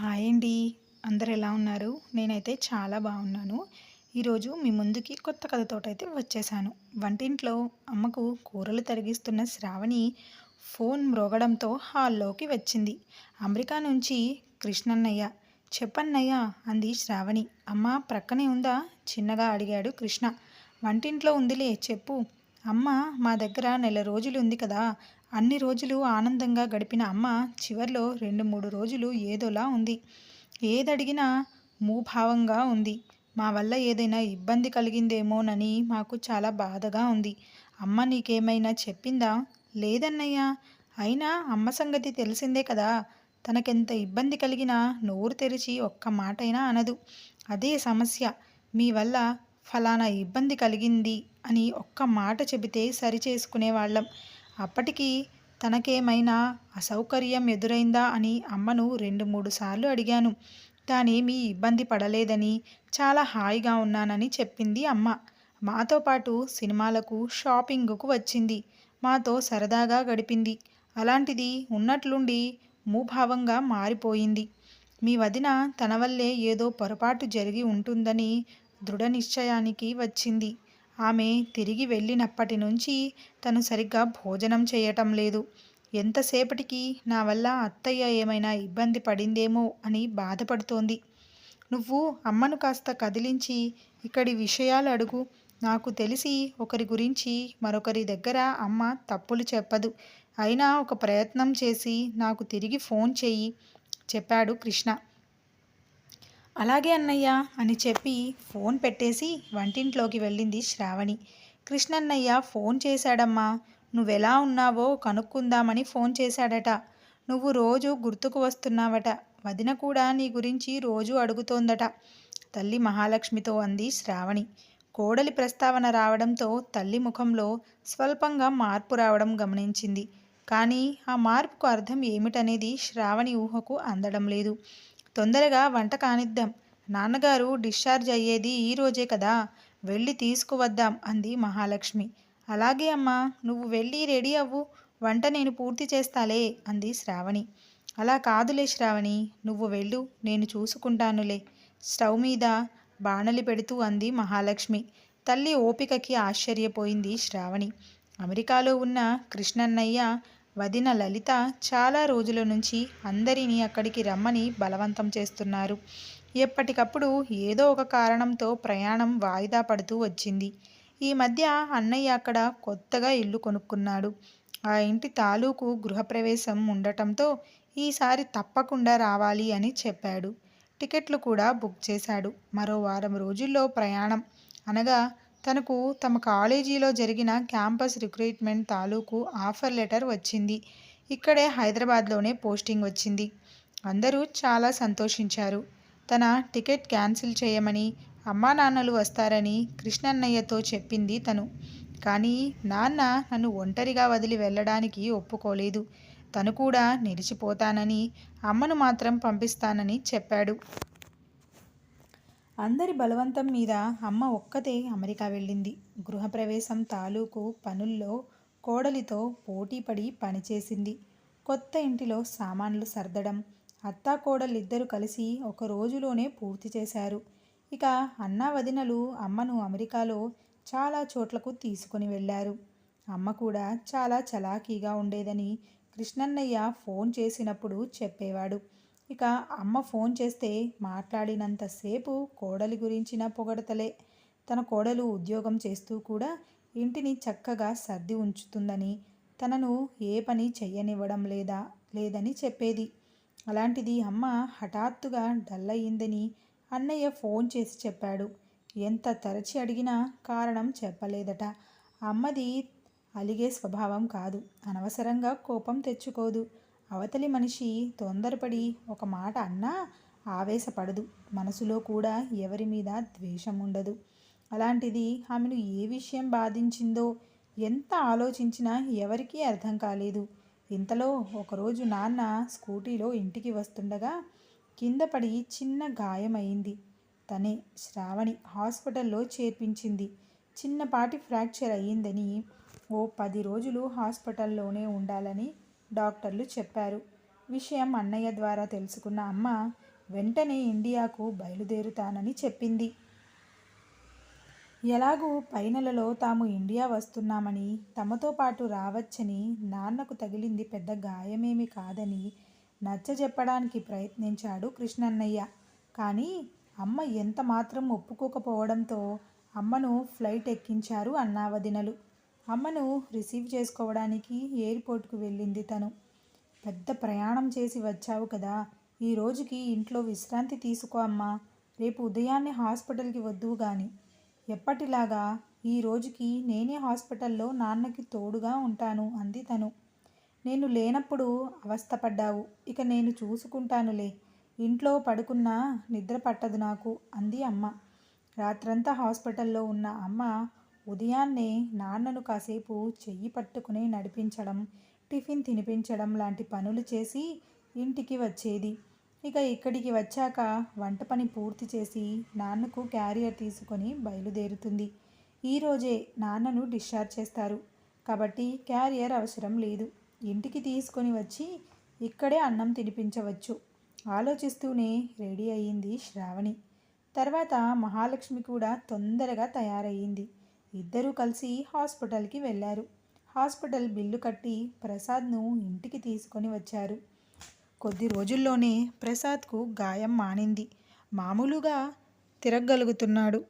Hi అండి. అందరు ఎలా ఉన్నారు? నేనైతే చాలా బాగున్నాను. ఈరోజు మీ ముందుకి కొత్త కథతోటైతే వచ్చేసాను. వంటింట్లో అమ్మకు కూరలు తరిగిస్తున్న శ్రావణి ఫోన్ మ్రోగడంతో హాల్లోకి వచ్చింది. అమెరికా నుంచి కృష్ణన్నయ్య చెప్పన్నయ్య అంది శ్రావణి. అమ్మ ప్రక్కనే ఉందా? చిన్నగా అడిగాడు కృష్ణ. వంటింట్లో ఉందిలే చెప్పు. అమ్మ మా దగ్గర నెల రోజులు ఉంది కదా అన్ని రోజులు ఆనందంగా గడిపిన అమ్మ చివర్లో రెండు మూడు రోజులు ఏదోలా ఉంది. ఏదడిగినా మూభావంగా ఉంది. మా వల్ల ఏదైనా ఇబ్బంది కలిగిందేమోనని మాకు చాలా బాధగా ఉంది. అమ్మ నీకేమైనా చెప్పిందా? లేదన్నయ్యా. అయినా అమ్మ సంగతి తెలిసిందే కదా. తనకెంత ఇబ్బంది కలిగినా నోరు తెరిచి ఒక్క మాటైనా అనదు. అదే సమస్య. మీ వల్ల ఫలానా ఇబ్బంది కలిగింది అని ఒక్క మాట చెబితే సరిచేసుకునేవాళ్ళం. అప్పటికి తనకేమైనా అసౌకర్యం ఎదురైందా అని అమ్మను రెండు మూడు సార్లు అడిగాను. తానేమీ ఇబ్బంది పడలేదని చాలా హాయిగా ఉన్నానని చెప్పింది అమ్మ. మాతో పాటు సినిమాలకు షాపింగ్కు వచ్చింది. మాతో సరదాగా గడిపింది. అలాంటిది ఉన్నట్లుండి మూభావంగా మారిపోయింది. మీ వదిన తన వల్లే ఏదో పొరపాటు జరిగి ఉంటుందని దృఢ నిశ్చయానికి వచ్చింది. ఆమె తిరిగి వెళ్ళినప్పటి నుంచి తను సరిగ్గా భోజనం చేయటం లేదు. ఎంతసేపటికి నా వల్ల అత్తయ్య ఏమైనా ఇబ్బంది పడిందేమో అని బాధపడుతోంది. నువ్వు అమ్మను కాస్త కదిలించి ఇక్కడి విషయాలు అడుగు. నాకు తెలిసి ఒకరి గురించి మరొకరి దగ్గర అమ్మ తప్పులు చెప్పదు. అయినా ఒక ప్రయత్నం చేసి నాకు తిరిగి ఫోన్ చెయ్యి చెప్పాడు కృష్ణ. అలాగే అన్నయ్య అని చెప్పి ఫోన్ పెట్టేసి వంటింట్లోకి వెళ్ళింది శ్రావణి. కృష్ణన్నయ్య ఫోన్ చేశాడమ్మా నువ్వెలా ఉన్నావో కనుక్కుందామని ఫోన్ చేశాడట. నువ్వు రోజు గుర్తుకు వస్తున్నావట. వదిన కూడా నీ గురించి రోజు అడుగుతోందట. తల్లి మహాలక్ష్మితో అంది శ్రావణి. కోడలి ప్రస్తావన రావడంతో తల్లి ముఖంలో స్వల్పంగా మార్పు రావడం గమనించింది. కానీ ఆ మార్పుకు అర్థం ఏమిటనేది శ్రావణి ఊహకు అందడం లేదు. తొందరగా వంట కానిద్దాం. నాన్నగారు డిశ్చార్జ్ అయ్యేది ఈ రోజే కదా వెళ్ళి తీసుకువద్దాం అంది మహాలక్ష్మి. అలాగే అమ్మా నువ్వు వెళ్ళి రెడీ అవ్వు వంట నేను పూర్తి చేస్తాలే అంది శ్రావణి. అలా కాదులే శ్రావణి నువ్వు వెళ్ళు నేను చూసుకుంటానులే. స్టవ్ మీద బాణలి పెడుతూ అంది మహాలక్ష్మి. తల్లి ఓపికకి ఆశ్చర్యపోయింది శ్రావణి. అమెరికాలో ఉన్న కృష్ణన్నయ్య వదిన లలిత చాలా రోజుల నుంచి అందరినీ అక్కడికి రమ్మని బలవంతం చేస్తున్నారు. ఎప్పటికప్పుడు ఏదో ఒక కారణంతో ప్రయాణం వాయిదా పడుతూ వచ్చింది. ఈ మధ్య అన్నయ్య అక్కడ కొత్తగా ఇల్లు కొనుక్కున్నాడు. ఆ ఇంటి తాలూకు గృహప్రవేశం ఉండటంతో ఈసారి తప్పకుండా రావాలి అని చెప్పాడు. టికెట్లు కూడా బుక్ చేశాడు. మరో వారం రోజుల్లో ప్రయాణం అనగా తనకు తమ కాలేజీలో జరిగిన క్యాంపస్ రిక్రూట్మెంట్ తాలూకు ఆఫర్ లెటర్ వచ్చింది. ఇక్కడే హైదరాబాద్లోనే పోస్టింగ్ వచ్చింది. అందరూ చాలా సంతోషించారు. తన టికెట్ క్యాన్సిల్ చేయమని అమ్మా నాన్నలు వస్తారని కృష్ణన్నయ్యతో చెప్పింది తను. కానీ నాన్న నన్ను ఒంటరిగా వదిలి వెళ్ళడానికి ఒప్పుకోలేదు. తను కూడా నిలిచిపోతానని అమ్మను మాత్రం పంపిస్తానని చెప్పాడు. అందరి బలవంతం మీద అమ్మ ఒక్కతే అమెరికా వెళ్ళింది. గృహప్రవేశం తాలూకు పనుల్లో కోడలితో పోటీపడి పనిచేసింది. కొత్త ఇంటిలో సామాన్లు సర్దడం అత్తా కోడలిద్దరూ కలిసి ఒక రోజులోనే పూర్తి చేశారు. ఇక అన్నా వదినలు అమ్మను అమెరికాలో చాలా చోట్లకు తీసుకుని వెళ్ళారు. అమ్మ కూడా చాలా చలాకీగా ఉండేదని కృష్ణన్నయ్య ఫోన్ చేసినప్పుడు చెప్పేవాడు. ఇక అమ్మ ఫోన్ చేస్తే మాట్లాడినంతసేపు కోడలి గురించిన పొగడతలే. తన కోడలు ఉద్యోగం చేస్తూ కూడా ఇంటిని చక్కగా సర్ది ఉంచుతుందని తనను ఏ పని చెయ్యనివ్వడం లేదా లేదని చెప్పేది. అలాంటిది అమ్మ హఠాత్తుగా డల్ అన్నయ్య ఫోన్ చేసి చెప్పాడు. ఎంత తరచి అడిగినా కారణం చెప్పలేదట. అమ్మది అలిగే స్వభావం కాదు. అనవసరంగా కోపం తెచ్చుకోదు. అవతలి మనిషి తొందరపడి ఒక మాట అన్నా ఆవేశపడదు. మనసులో కూడా ఎవరి మీద ద్వేషం ఉండదు అలాంటిది ఆమెను ఏ విషయం బాధించిందో ఎంత ఆలోచించినా ఎవరికీ అర్థం కాలేదు. ఇంతలో ఒకరోజు నాన్న స్కూటీలో ఇంటికి వస్తుండగా కింద పడి చిన్న గాయమైంది. తనే శ్రావణి హాస్పిటల్లో చేర్పించింది. చిన్నపాటి ఫ్రాక్చర్ అయ్యిందని ఓ పది రోజులు హాస్పిటల్లోనే ఉండాలని డాక్టర్లు చెప్పారు. విషయం అన్నయ్య ద్వారా తెలుసుకున్న అమ్మ వెంటనే ఇండియాకు బయలుదేరుతానని చెప్పింది. ఎలాగూ పై నెలలో తాము ఇండియా వస్తున్నామని తమతో పాటు రావచ్చని నాన్నకు తగిలింది పెద్ద గాయమేమి కాదని నచ్చజెప్పడానికి ప్రయత్నించాడు కృష్ణన్నయ్య. కానీ అమ్మ ఎంత మాత్రం ఒప్పుకోకపోవడంతో అమ్మను ఫ్లైట్ ఎక్కించారు అన్నావదినలు. అమ్మను రిసీవ్ చేసుకోవడానికి ఎయిర్పోర్ట్కు వెళ్ళింది తను. పెద్ద ప్రయాణం చేసి వచ్చావు కదా ఈ రోజుకి ఇంట్లో విశ్రాంతి తీసుకో అమ్మా. రేపు ఉదయాన్నే హాస్పిటల్కి వద్దువు గాని. ఎప్పటిలాగా ఈ రోజుకి నేనే హాస్పిటల్లో నాన్నకి తోడుగా ఉంటాను అంది తను. నేను లేనప్పుడు అవస్థపడ్డావు. ఇక నేను చూసుకుంటానులే. ఇంట్లో పడుకున్నా నిద్ర పట్టదు నాకు అంది అమ్మ. రాత్రంతా హాస్పిటల్లో ఉన్న అమ్మ ఉదయాన్నే నాన్నను కాసేపు చెయ్యి పట్టుకుని నడిపించడం టిఫిన్ తినిపించడం లాంటి పనులు చేసి ఇంటికి వచ్చేది. ఇక ఇక్కడికి వచ్చాక వంట పని పూర్తి చేసి నాన్నకు క్యారియర్ తీసుకొని బయలుదేరుతుంది. ఈరోజే నాన్నను డిశ్చార్జ్ చేస్తారు. కాబట్టి క్యారియర్ అవసరం లేదు. ఇంటికి తీసుకొని వచ్చి ఇక్కడే అన్నం తినిపించవచ్చు. ఆలోచిస్తూనే రెడీ అయ్యింది శ్రావణి. తర్వాత మహాలక్ష్మి కూడా తొందరగా తయారయ్యింది. ఇద్దరూ కలిసి హాస్పిటల్కి వెళ్ళారు. హాస్పిటల్ బిల్లు కట్టి ప్రసాద్ను ఇంటికి తీసుకొని వచ్చారు. కొద్ది రోజుల్లోనే ప్రసాద్కు గాయం మానింది. మామూలుగా తిరగగలుగుతున్నాడు.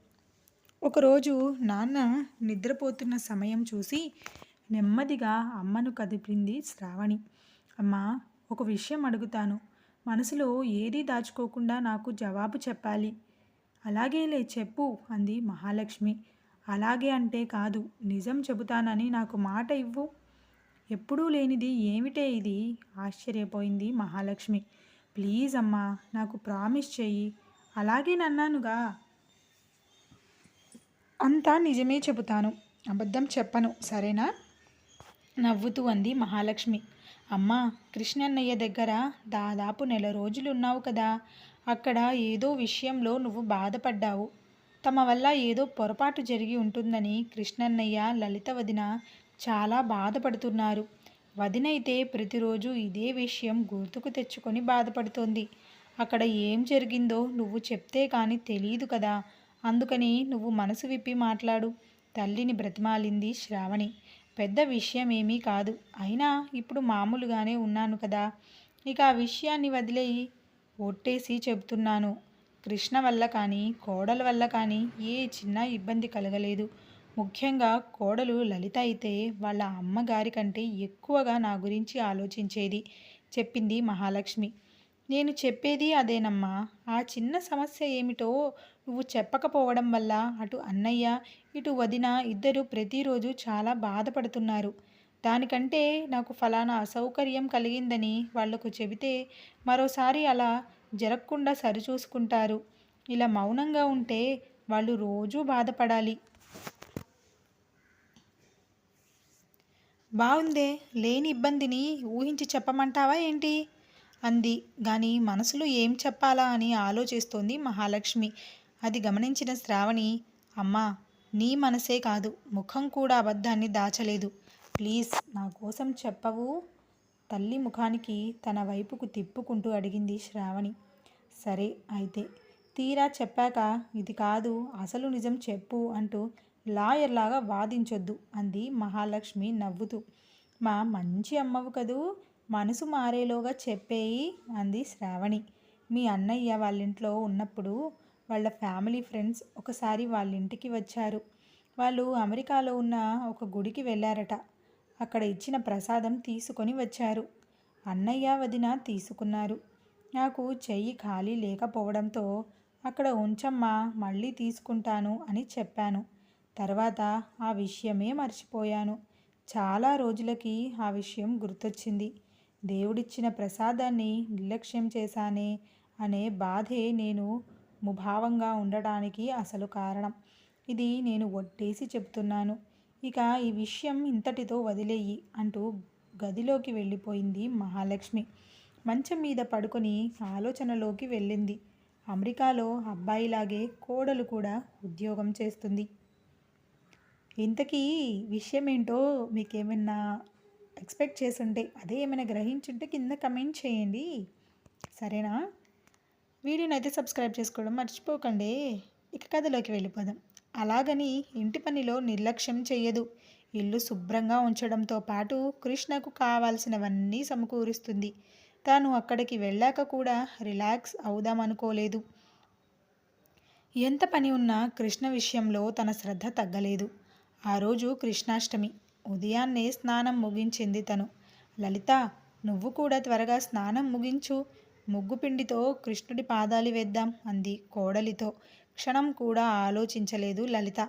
ఒకరోజు నాన్న నిద్రపోతున్న సమయం చూసి నెమ్మదిగా అమ్మను కదిపింది శ్రావణి. అమ్మ ఒక విషయం అడుగుతాను. మనసులో ఏదీ దాచుకోకుండా నాకు జవాబు చెప్పాలి. అలాగేలే చెప్పు అంది మహాలక్ష్మి. అలాగే అంటే కాదు. నిజం చెబుతానని నాకు మాట ఇవ్వు. ఎప్పుడూ లేనిది ఏమిటే ఇది? ఆశ్చర్యపోయింది మహాలక్ష్మి. ప్లీజ్ అమ్మా నాకు ప్రామిస్ చెయ్యి. అలాగే నన్నానుగా. అంతా నిజమే చెబుతాను. అబద్ధం చెప్పను సరేనా? నవ్వుతూ అంది మహాలక్ష్మి. అమ్మా కృష్ణన్నయ్య దగ్గర దాదాపు నెల రోజులు ఉన్నావు కదా. అక్కడ ఏదో విషయంలో నువ్వు బాధపడ్డావు. తమ వల్ల ఏదో పొరపాటు జరిగి ఉంటుందని కృష్ణన్నయ్య లలిత వదిన చాలా బాధపడుతున్నారు. వదినైతే ప్రతిరోజు ఇదే విషయం గుర్తుకు తెచ్చుకొని బాధపడుతోంది. అక్కడ ఏం జరిగిందో నువ్వు చెప్తే కానీ తెలియదు కదా. అందుకని నువ్వు మనసు విప్పి మాట్లాడు. తల్లిని బ్రతిమాలింది శ్రావణి. పెద్ద విషయం ఏమీ కాదు. అయినా ఇప్పుడు మామూలుగానే ఉన్నాను కదా. ఇక ఆ విషయాన్ని వదిలేయి. ఒట్టేసి చెబుతున్నాను. కృష్ణ వల్ల కానీ కోడల వల్ల కానీ ఏ చిన్న ఇబ్బంది కలగలేదు. ముఖ్యంగా కోడలు లలిత అయితే వాళ్ళ అమ్మగారి కంటే ఎక్కువగా నా గురించి ఆలోచించేది చెప్పింది మహాలక్ష్మి. నేను చెప్పేది అదేనమ్మా ఆ చిన్న సమస్య ఏమిటో నువ్వు చెప్పకపోవడం వల్ల అటు అన్నయ్య ఇటు వదిన ఇద్దరు ప్రతిరోజు చాలా బాధపడుతున్నారు. దానికంటే నాకు ఫలానా అసౌకర్యం కలిగిందని వాళ్ళకు చెబితే మరోసారి అలా జరగకుండా సరిచూసుకుంటారు. ఇలా మౌనంగా ఉంటే వాళ్ళు రోజూ బాధపడాలి. బాగుందే లేని ఇబ్బందిని ఊహించి చెప్పమంటావా ఏంటి? అంది. గాని మనసులో ఏం చెప్పాలా అని ఆలోచిస్తోంది మహాలక్ష్మి. అది గమనించిన శ్రావణి అమ్మా నీ మనసే కాదు ముఖం కూడా అబద్ధాన్ని దాచలేదు. ప్లీజ్ నా కోసం చెప్పవు? తల్లి ముఖానికి తన వైపుకు తిప్పుకుంటూ అడిగింది శ్రావణి. సరే అయితే తీరా చెప్పాక ఇది కాదు అసలు నిజం చెప్పు అంటూ లాయర్లాగా వాదించొద్దు అంది మహాలక్ష్మి నవ్వుతూ. మా మంచి అమ్మవు కదూ మనసు మారేలోగా చెప్పేయి అంది శ్రావణి. మీ అన్నయ్య వాళ్ళింట్లో ఉన్నప్పుడు వాళ్ళ ఫ్యామిలీ ఫ్రెండ్స్ ఒకసారి వాళ్ళ ఇంటికి వచ్చారు. వాళ్ళు అమెరికాలో ఉన్న ఒక గుడికి వెళ్ళారట. అక్కడ ఇచ్చిన ప్రసాదం తీసుకొని వచ్చారు. అన్నయ్య వదిన తీసుకున్నారు. నాకు చెయ్యి ఖాళీ లేకపోవడంతో అక్కడ ఉంచమ్మా మళ్ళీ తీసుకుంటాను అని చెప్పాను. తర్వాత ఆ విషయమే మర్చిపోయాను. చాలా రోజులకి ఆ విషయం గుర్తొచ్చింది. దేవుడిచ్చిన ప్రసాదాన్ని నిర్లక్ష్యం చేశానే అనే బాధే నేను ముభావంగా ఉండడానికి అసలు కారణం. ఇది నేను ఒట్టేసి చెప్తున్నాను. ఇక ఈ విషయం ఇంతటితో వదిలేయి అంటూ గదిలోకి వెళ్ళిపోయింది మహాలక్ష్మి. మంచం మీద పడుకొని ఆలోచనలోకి వెళ్ళింది. అమెరికాలో అబ్బాయిలాగే కోడలు కూడా ఉద్యోగం చేస్తుంది. ఇంతకీ విషయం ఏంటో మీకేమైనా ఎక్స్పెక్ట్ చేసుంటే అదే ఏమైనా గ్రహించుంటే కింద కమెంట్ చేయండి. సరేనా? వీడియోని అయితే సబ్స్క్రైబ్ చేసుకోవడం మర్చిపోకండి. ఇక కథలోకి వెళ్ళిపోదాం. అలాగని ఇంటి పనిలో నిర్లక్ష్యం చెయ్యదు. ఇల్లు శుభ్రంగా ఉంచడంతో పాటు కృష్ణకు కావాల్సినవన్నీ సమకూరుస్తుంది. తాను అక్కడికి వెళ్ళాక కూడా రిలాక్స్ అవుదామనుకోలేదు. ఎంత పని ఉన్నా కృష్ణ విషయంలో తన శ్రద్ధ తగ్గలేదు. ఆ రోజు కృష్ణాష్టమి. ఉదయాన్నే స్నానం ముగించింది తను. లలిత నువ్వు కూడా త్వరగా స్నానం ముగించు. ముగ్గు పిండితో కృష్ణుడి పాదాలు వేద్దాం అంది కోడలితో. క్షణం కూడా ఆలోచించలేదు లలిత.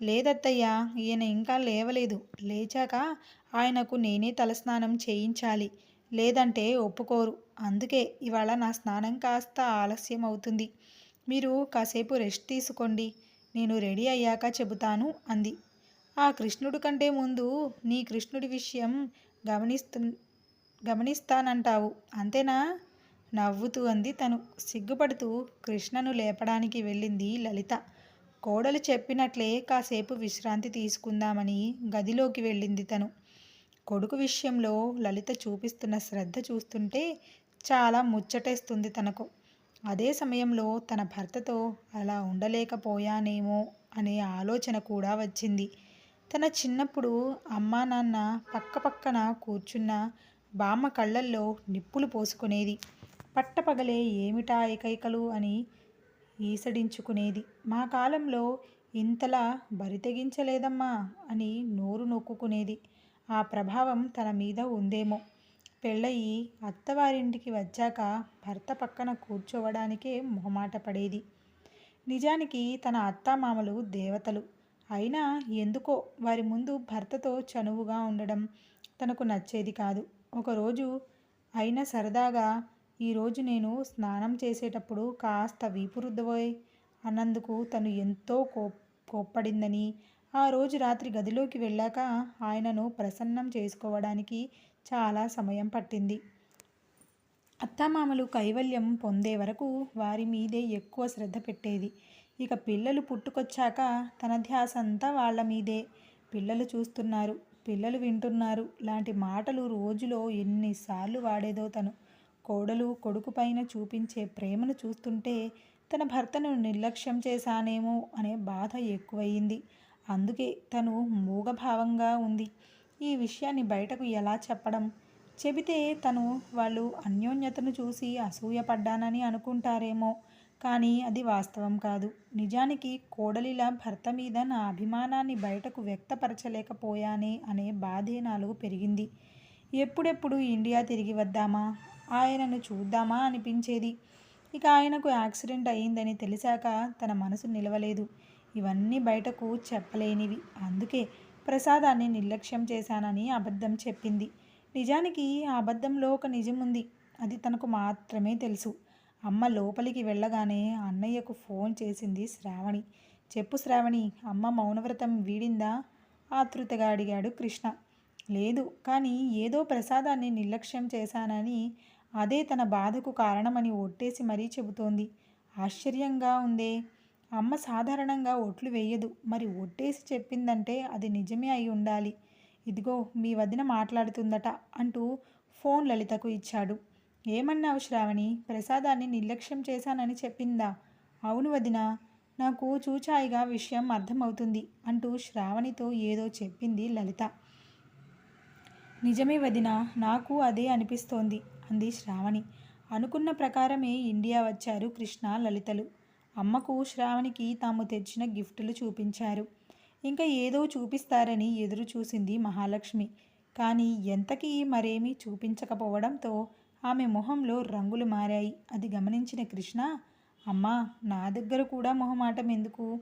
లేదత్తయ్యా ఈయన ఇంకా లేవలేదు. లేచాక ఆయనకు నేనే తలస్నానం చేయించాలి. లేదంటే ఒప్పుకోరు. అందుకే ఇవాళ నా స్నానం కాస్త ఆలస్యం అవుతుంది. మీరు కాసేపు రెస్ట్ తీసుకోండి. నేను రెడీ అయ్యాక చెబుతాను అంది. ఆ కృష్ణుడి కంటే ముందు నీ కృష్ణుడి విషయం గమనిస్తు గమనిస్తానంటావు. అంతేనా? నవ్వుతూ అంది. తను సిగ్గుపడుతూ కృష్ణను లేపడానికి వెళ్ళింది లలిత. కోడలు చెప్పినట్లే కాసేపు విశ్రాంతి తీసుకుందామని గదిలోకి వెళ్ళింది తను. కొడుకు విషయంలో లలిత చూపిస్తున్న శ్రద్ధ చూస్తుంటే చాలా ముచ్చటేస్తుంది తనకు. అదే సమయంలో తన భర్తతో అలా ఉండలేకపోయానేమో అనే ఆలోచన కూడా వచ్చింది. తన చిన్నప్పుడు అమ్మా నాన్న పక్క పక్కన కూర్చున్న బామ్మ కళ్ళల్లో నిప్పులు పోసుకునేది. పట్టపగలే ఏమిటా ఏకైకలు అని ఈసడించుకునేది. మా కాలంలో ఇంతలా బరితెగించలేదమ్మా అని నోరు నొక్కుకునేది. ఆ ప్రభావం తన మీద ఉందేమో. పెళ్ళయి అత్తవారింటికి వచ్చాక భర్త పక్కన కూర్చోవడానికే మొహమాట పడేది. నిజానికి తన అత్తామామలు దేవతలు. అయినా ఎందుకో వారి ముందు భర్తతో చనువుగా ఉండడం తనకు నచ్చేది కాదు. ఒకరోజు అయినా సరదాగా ఈరోజు నేను స్నానం చేసేటప్పుడు కాస్త వీపు రుద్దబోయ్ అన్నందుకు తను ఎంతో కో కోప్పడిందని. ఆ రోజు రాత్రి గదిలోకి వెళ్ళాక ఆయనను ప్రసన్నం చేసుకోవడానికి చాలా సమయం పట్టింది. అత్తామామలు కైవల్యం పొందే వరకు వారి మీదే ఎక్కువ శ్రద్ధ పెట్టేది. ఇక పిల్లలు పుట్టుకొచ్చాక తన ధ్యాస అంతా వాళ్ళ మీదే. పిల్లలు చూస్తున్నారు పిల్లలు వింటున్నారు. లాంటి మాటలు రోజులో ఎన్నిసార్లు వాడేదో తను. కోడలు కొడుకు పైన చూపించే ప్రేమను చూస్తుంటే తన భర్తను నిర్లక్ష్యం చేశానేమో అనే బాధ ఎక్కువయింది అందుకే తను మూగభావంగా ఉంది. ఈ విషయాన్ని బయటకు ఎలా చెప్పడం? చెబితే తను వాళ్ళు అన్యోన్యతను చూసి అసూయపడ్డానని అనుకుంటారేమో. కానీ అది వాస్తవం కాదు. నిజానికి కోడలిలా భర్త మీద నా అభిమానాన్ని బయటకు వ్యక్తపరచలేకపోయానే అనే బాధే నాలుగు పెరిగింది. ఎప్పుడెప్పుడు ఇండియా తిరిగి వద్దామా? ఆయనను చూద్దామా అనిపించేది. ఇక ఆయనకు యాక్సిడెంట్ అయ్యిందని తెలిసాక తన మనసు నిలవలేదు. ఇవన్నీ బయటకు చెప్పలేనివి. అందుకే ప్రసాదాన్ని నిర్లక్ష్యం చేశానని అబద్ధం చెప్పింది. నిజానికి ఆ అబద్ధంలో ఒక నిజం ఉంది. అది తనకు మాత్రమే తెలుసు. అమ్మ లోపలికి వెళ్ళగానే అన్నయ్యకు ఫోన్ చేసింది శ్రావణి. చెప్పు శ్రావణి అమ్మ మౌనవ్రతం వీడిందా? ఆతృతగా అడిగాడు కృష్ణ. లేదు కానీ ఏదో ప్రసాదాన్ని నిర్లక్ష్యం చేశానని అదే తన బాధకు కారణమని ఒట్టేసి మరీ చెబుతోంది. ఆశ్చర్యంగా ఉందే. అమ్మ సాధారణంగా ఒట్లు వేయదు. మరి ఒట్టేసి చెప్పిందంటే అది నిజమే అయి ఉండాలి. ఇదిగో మీ వదిన మాట్లాడుతుందట అంటూ ఫోన్ లలితకు ఇచ్చాడు. ఏమన్నావు శ్రావణి? ప్రసాదాన్ని నిర్లక్ష్యం చేశానని చెప్పిందా? అవును వదిన. నాకు చూచాయిగా విషయం అర్థమవుతుంది అంటూ శ్రావణితో ఏదో చెప్పింది లలిత. నిజమే వదిన. నాకు అదే అనిపిస్తోంది. అంది శ్రావణి. అనుకున్న ప్రకారమే ఇండియా వచ్చారు కృష్ణ లలితలు. అమ్మకు శ్రావణికి తాము తెచ్చిన గిఫ్టులు చూపించారు. ఇంకా ఏదో చూపిస్తారని ఎదురు చూసింది మహాలక్ష్మి. కానీ ఎంతకీ మరేమీ చూపించకపోవడంతో ఆమె మొహంలో రంగులు మారాయి. అది గమనించిన కృష్ణ అమ్మా నా దగ్గర కూడా మొహమాటం ఎందుకు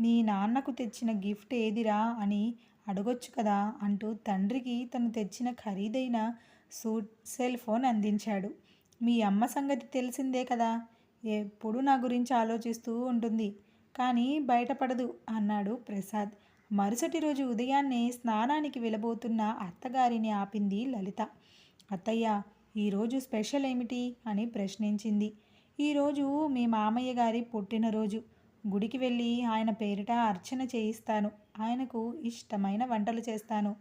నీ నాన్నకు తెచ్చిన గిఫ్ట్ ఏదిరా అని అడగొచ్చు కదా అంటూ తండ్రికి తను తెచ్చిన ఖరీదైన సూట్ సెల్ ఫోన్ అందించాడు. మీ అమ్మ సంగతి తెలిసిందే కదా? ఎప్పుడు నా గురించి ఆలోచిస్తూ ఉంటుంది. కానీ బయటపడదు అన్నాడు ప్రసాద్. మరుసటి రోజు ఉదయాన్నే స్నానానికి వెళ్ళబోతున్న అత్తగారిని ఆపింది లలిత. అత్తయ్య ఈరోజు స్పెషల్ ఏమిటి? అని ప్రశ్నించింది. ఈరోజు మీ మామయ్య గారి పుట్టినరోజు. గుడికి వెళ్ళి ఆయన పేరిట అర్చన చేయిస్తాను. ఆయనకు ఇష్టమైన వంటలు చేస్తాను.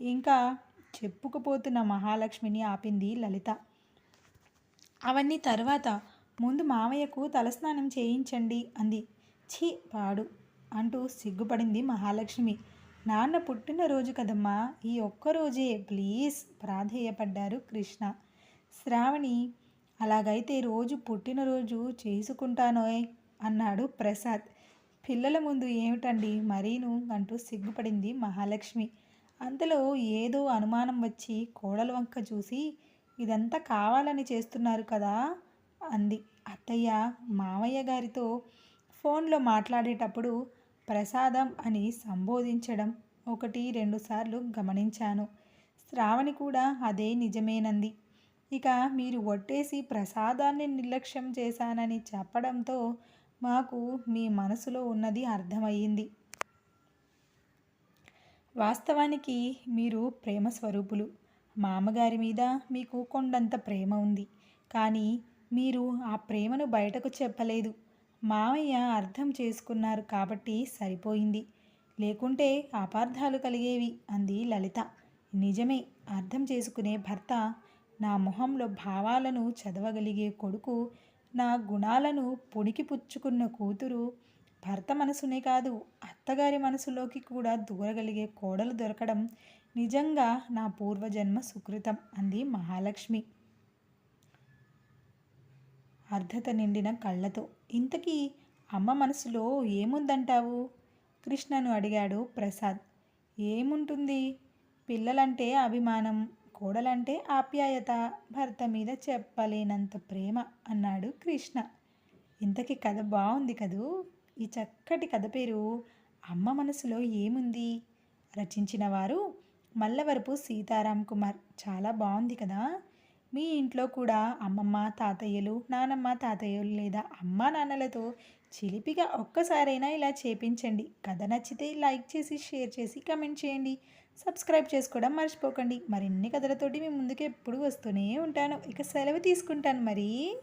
ఇంకా చెప్పుకుపోతున్న మహాలక్ష్మిని ఆపింది లలిత. అవన్నీ తర్వాత ముందు మామయ్యకు తలస్నానం చేయించండి అంది. ఛీ పాడు అంటూ సిగ్గుపడింది మహాలక్ష్మి. నాన్న పుట్టినరోజు కదమ్మా ఈ ఒక్కరోజే ప్లీజ్ ప్రాధేయపడ్డారు కృష్ణ. శ్రావణి అలాగైతే రోజు పుట్టినరోజు చేసుకుంటానోయ్ అన్నాడు ప్రసాద్. పిల్లల ముందు ఏమిటండి మరీను అంటూ సిగ్గుపడింది మహాలక్ష్మి. అంతలో ఏదో అనుమానం వచ్చి కోడల వంక చూసి ఇదంతా కావాలని చేస్తున్నారు కదా? అంది. అత్తయ్య మామయ్య గారితో ఫోన్లో మాట్లాడేటప్పుడు ప్రసాదం అని సంబోధించడం ఒకటి రెండుసార్లు గమనించాను. శ్రావణి కూడా అదే నిజమేనంది. ఇక మీరు ఒట్టేసి ప్రసాదాన్ని నిర్లక్ష్యం చేశానని చెప్పడంతో మాకు మీ మనసులో ఉన్నది అర్థమయ్యింది. వాస్తవానికి మీరు ప్రేమ స్వరూపులు. మామగారి మీద మీకు కొండంత ప్రేమ ఉంది. కానీ మీరు ఆ ప్రేమను బయటకు చెప్పలేదు. మామయ్య అర్థం చేసుకున్నారు కాబట్టి సరిపోయింది. లేకుంటే అపార్థాలు కలిగేవి అంది లలిత. నిజమే అర్థం చేసుకునే భర్త నా మొహంలో భావాలను చదవగలిగే కొడుకు నా గుణాలను పొడికి పుచ్చుకున్న కూతురు భర్త మనసునే కాదు అత్తగారి మనసులోకి కూడా దూరగలిగే కోడలు దొరకడం నిజంగా నా పూర్వజన్మ సుకృతం అంది మహాలక్ష్మి. అర్ధత నిండిన కళ్ళతో ఇంతకీ అమ్మ మనసులో ఏముందంటావు? కృష్ణను అడిగాడు ప్రసాద్. ఏముంటుంది? పిల్లలంటే అభిమానం కోడలంటే ఆప్యాయత భర్త మీద చెప్పలేనంత ప్రేమ అన్నాడు కృష్ణ. ఇంతకీ కథ బాగుంది కదూ? ఈ చక్కటి కథ పేరు అమ్మ మనసులో ఏముంది? రచించిన వారు మల్లవరపు సీతారాం కుమార్. చాలా బాగుంది కదా? మీ ఇంట్లో కూడా అమ్మమ్మ తాతయ్యలు నానమ్మ తాతయ్యలు లేదా అమ్మ నాన్నలతో చిలిపిగా ఒక్కసారైనా ఇలా చేపించండి. కథ నచ్చితే లైక్ చేసి షేర్ చేసి కమెంట్ చేయండి. సబ్స్క్రైబ్ చేసుకోవడం మర్చిపోకండి. మరిన్ని కథలతోటి మీ ముందుకు ఎప్పుడు వస్తూనే ఉంటాను. ఇక సెలవు తీసుకుంటాను మరి.